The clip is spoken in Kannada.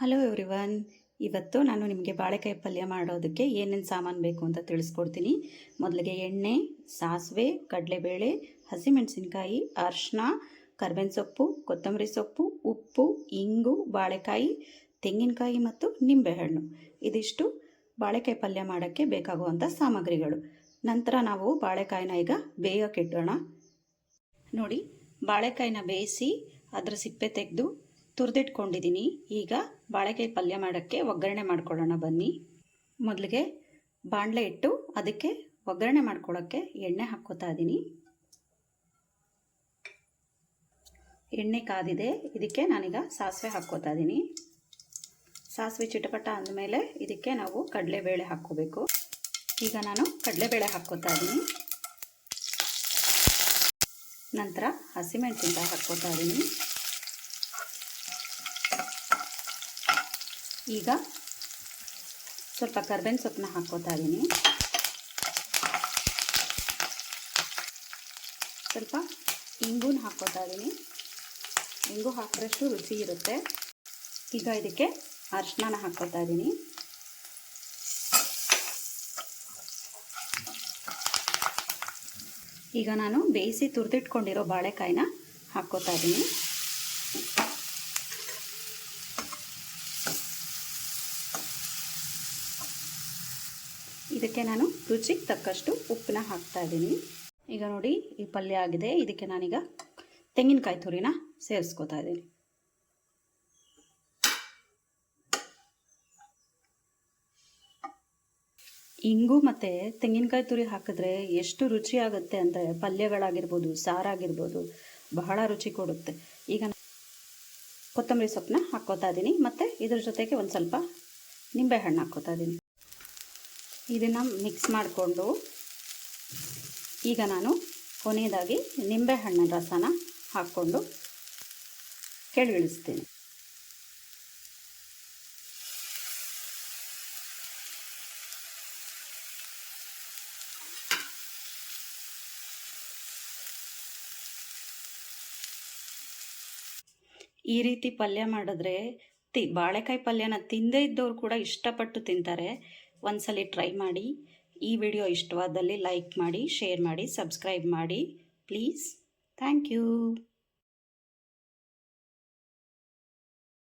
ಹಲೋ ಎವ್ರಿವನ್ ಇವತ್ತು ನಾನು ನಿಮಗೆ ಬಾಳೆಕಾಯಿ ಪಲ್ಯ ಮಾಡೋದಕ್ಕೆ ಏನೇನು ಸಾಮಾನು ಬೇಕು ಅಂತ ತಿಳಿಸ್ಕೊಡ್ತೀನಿ. ಮೊದಲಿಗೆ ಎಣ್ಣೆ, ಸಾಸಿವೆ, ಕಡಲೆಬೇಳೆ, ಹಸಿಮೆಣಸಿನ್ಕಾಯಿ ಅರಿಶಿನ ಕರ್ಬೇವಿನ ಸೊಪ್ಪು ಕೊತ್ತಂಬರಿ ಸೊಪ್ಪು, ಉಪ್ಪು, ಇಂಗು, ಬಾಳೆಕಾಯಿ, ತೆಂಗಿನಕಾಯಿ ಮತ್ತು ನಿಂಬೆಹಣ್ಣು. ಇದಿಷ್ಟು ಬಾಳೆಕಾಯಿ ಪಲ್ಯ ಮಾಡೋಕ್ಕೆ ಬೇಕಾಗುವಂಥ ಸಾಮಗ್ರಿಗಳು. ನಂತರ ನಾವು ಬಾಳೆಕಾಯಿನ ಈಗ ಬೇಯೋಕೆ ಕೆಟ್ಟೋಣ ನೋಡಿ, ಬಾಳೆಕಾಯಿನ ಬೇಯಿಸಿ ಅದರ ಸಿಪ್ಪೆ ತೆಗೆದು ತುರಿದಿಟ್ಕೊಂಡಿದ್ದೀನಿ. ಈಗ ಬಾಳೆಕಾಯಿ ಪಲ್ಯ ಮಾಡೋಕ್ಕೆ ಒಗ್ಗರಣೆ ಮಾಡ್ಕೊಳ್ಳೋಣ ಬನ್ನಿ. ಮೊದಲಿಗೆ ಬಾಣಲೆ ಇಟ್ಟು ಅದಕ್ಕೆ ಒಗ್ಗರಣೆ ಮಾಡ್ಕೊಳ್ಳೋಕ್ಕೆ ಎಣ್ಣೆ ಹಾಕ್ಕೋತಾ ಇದ್ದೀನಿ. ಎಣ್ಣೆ ಕಾದಿದೆ, ಇದಕ್ಕೆ ನಾನೀಗ ಸಾಸಿವೆ ಹಾಕ್ಕೋತಾ ಇದ್ದೀನಿ. ಸಾಸಿವೆ ಚಿಟಪಟ ಅಂದಮೇಲೆ ಇದಕ್ಕೆ ನಾವು ಕಡಲೆಬೇಳೆ ಹಾಕ್ಕೋಬೇಕು. ಈಗ ನಾನು ಕಡಲೆಬೇಳೆ ಹಾಕ್ಕೋತಾ ಇದ್ದೀನಿ. ನಂತರ ಹಸಿಮೆಣಸಿನ್ಕಾಯಿ ಹಾಕ್ಕೋತಾ ಇದ್ದೀನಿ. ಈಗ ಸ್ವಲ್ಪ ಕರ್ಬೇವಿನ ಸೊಪ್ಪನ್ನ ಹಾಕ್ಕೋತಾ ಇದ್ದೀನಿ ಸ್ವಲ್ಪ ಇಂಗುನ ಹಾಕ್ಕೋತಾ ಇದ್ದೀನಿ ಇಂಗು ಹಾಕಿದಷ್ಟು ರುಚಿ ಇರುತ್ತೆ. ಈಗ ಇದಕ್ಕೆ ಅರ್ಶನಾನ ಹಾಕ್ಕೋತಾ ಇದ್ದೀನಿ ಈಗ ನಾನು ಬೇಯಿಸಿ ತುರಿದಿಟ್ಕೊಂಡಿರೋ ಬಾಳೆಕಾಯಿನ ಹಾಕ್ಕೋತಾ ಇದ್ದೀನಿ ಇದಕ್ಕೆ ನಾನು ರುಚಿಗೆ ತಕ್ಕಷ್ಟು ಉಪ್ಪನ್ನ ಹಾಕ್ತಾ ಇದ್ದೀನಿ. ಈಗ ನೋಡಿ, ಈ ಪಲ್ಯ ಆಗಿದೆ. ಇದಕ್ಕೆ ನಾನೀಗ ತೆಂಗಿನಕಾಯಿ ತುರಿನ ಸೇರಿಸ್ಕೋತಾ ಇದ್ದೀನಿ. ಇಂಗು ಮತ್ತು ತೆಂಗಿನಕಾಯಿ ತುರಿ ಹಾಕಿದ್ರೆ ಎಷ್ಟು ರುಚಿ ಆಗುತ್ತೆ ಅಂದರೆ ಪಲ್ಯಗಳಾಗಿರ್ಬೋದು, ಸಾರಾಗಿರ್ಬೋದು, ಬಹಳ ರುಚಿ ಕೊಡುತ್ತೆ. ಈಗ ಕೊತ್ತಂಬರಿ ಸೊಪ್ಪನ್ನ ಹಾಕ್ಕೋತಾ ಇದ್ದೀನಿ. ಮತ್ತು ಇದ್ರ ಜೊತೆಗೆ ಒಂದು ಸ್ವಲ್ಪ ನಿಂಬೆಹಣ್ಣು ಹಾಕ್ಕೋತಾ ಇದ್ದೀನಿ. ಇದನ್ನು ಮಿಕ್ಸ್ ಮಾಡಿಕೊಂಡು ಈಗ ನಾನು ಕೊನೆಯದಾಗಿ ನಿಂಬೆಹಣ್ಣಿನ ರಸನ ಹಾಕ್ಕೊಂಡು ಕೆಳಗಿಳಿಸ್ತೀನಿ. ಈ ರೀತಿ ಪಲ್ಯ ಮಾಡಿದ್ರೆ ತಿ, ಬಾಳೆಕಾಯಿ ಪಲ್ಯನ ತಿಂದೇ ಇದ್ದವ್ರು ಕೂಡ ಇಷ್ಟಪಟ್ಟು ತಿಂತಾರೆ. ಒಂದ್ಸಲಿ ಟ್ರೈ ಮಾಡಿ. ಈ ವಿಡಿಯೋ ಇಷ್ಟವಾದಲ್ಲಿ ಲೈಕ್ ಮಾಡಿ, ಶೇರ್ ಮಾಡಿ, ಸಬ್ಸ್ಕ್ರೈಬ್ ಮಾಡಿ. ಪ್ಲೀಸ್. Thank you.